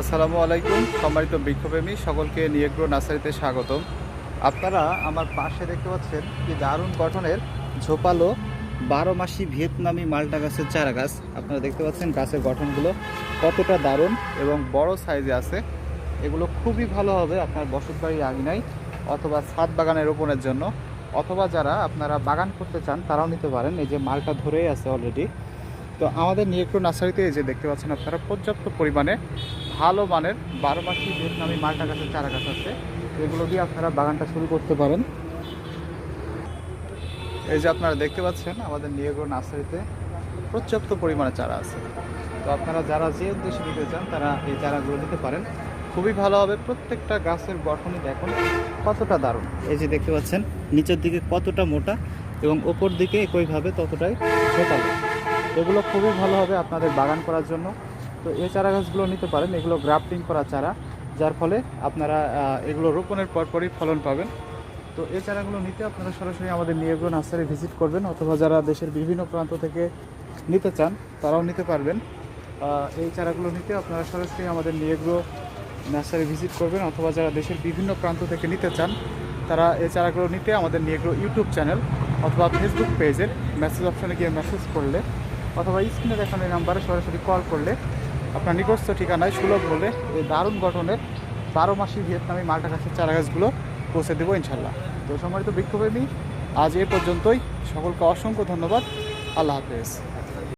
আসসালামু আলাইকুম, সম্মানিত বৃক্ষপ্রেমী সকলকে নিয়েগ্রো নার্সারিতে স্বাগতম। আপনারা আমার পাশে দেখতে পাচ্ছেন কি দারুণ গঠনের ঝোপালো বারো মাসি ভিয়েতনামি মালটা গাছের চারা গাছ। আপনারা দেখতে পাচ্ছেন গাছের গঠনগুলো কতটা দারুণ এবং বড় সাইজে আছে। এগুলো খুবই ভালো হবে আপনার বসত বাড়ির আঙিনায় অথবা ছাদ বাগানের রোপণের জন্য। অথবা যারা আপনারা বাগান করতে চান, তারাও নিতে পারেন। এই যে মালটা ধরেই আছে অলরেডি তো আমাদের নিয়েক্রো নার্সারিতে এই যে দেখতে পাচ্ছেন আপনারা, পর্যাপ্ত পরিমাণে ভালো মানের বারো মাসি ভিয়েতনামি মালটা গাছের চারা গাছ আছে। এগুলো দিয়ে আপনারা বাগানটা শুরু করতে পারেন। এই যে আপনারা দেখতে পাচ্ছেন, আমাদের নিয়েগ্রো নার্সারিতে পর্যাপ্ত পরিমাণে চারা আছে। তো আপনারা যারা যে উদ্দেশ্যে নিতে চান, তারা এই চারাগুলো নিতে পারেন। খুবই ভালো হবে, প্রত্যেকটা গাছের গঠনই দেখুন কতটা দারুণ। এই যে দেখতে পাচ্ছেন, নিচের দিকে কতটা মোটা এবং ওপর দিকে একইভাবে ততটাই ঝোপালো এগুলো খুবই ভালো হবে আপনাদের বাগান করার জন্য। তো এই চারা গাছগুলো নিতে পারেন, এগুলো গ্রাফটিং করা চারা, যার ফলে আপনারা এগুলো রোপণের পরপরই ফলন পাবেন। তো এই চারাগুলো নিতে আপনারা সরাসরি আমাদের নিয়োগ নার্সারি ভিজিট করবেন, অথবা যারা দেশের বিভিন্ন প্রান্ত থেকে নিতে চান, তারাও নিতে পারবেন। এই চারাগুলো নিতে আপনারা সরাসরি আমাদের নিয়োগ্র নার্সারি ভিজিট করবেন, অথবা যারা দেশের বিভিন্ন প্রান্ত থেকে নিতে চান, তারা এই চারাগুলো নিতে আমাদের নিয়োগ্র ইউটিউব চ্যানেল অথবা ফেসবুক পেজের মেসেজ অপশনে গিয়ে মেসেজ করলে অথবা স্ক্রিনে দেখানো নাম্বারে সরাসরি কল করলে আপনার নিকটস্থ ঠিকানায় সুলভ বলে এই দারুণ গঠনের বারো মাসি ভিয়েতনামি মাল্টা গাছের চারা গাছগুলো পৌঁছে দেবো ইনশাল্লাহ। তো সম্মানিত বিক্ষোভেমী, আজ এ পর্যন্তই। সকলকে অসংখ্য ধন্যবাদ। আল্লাহ হাফেজ।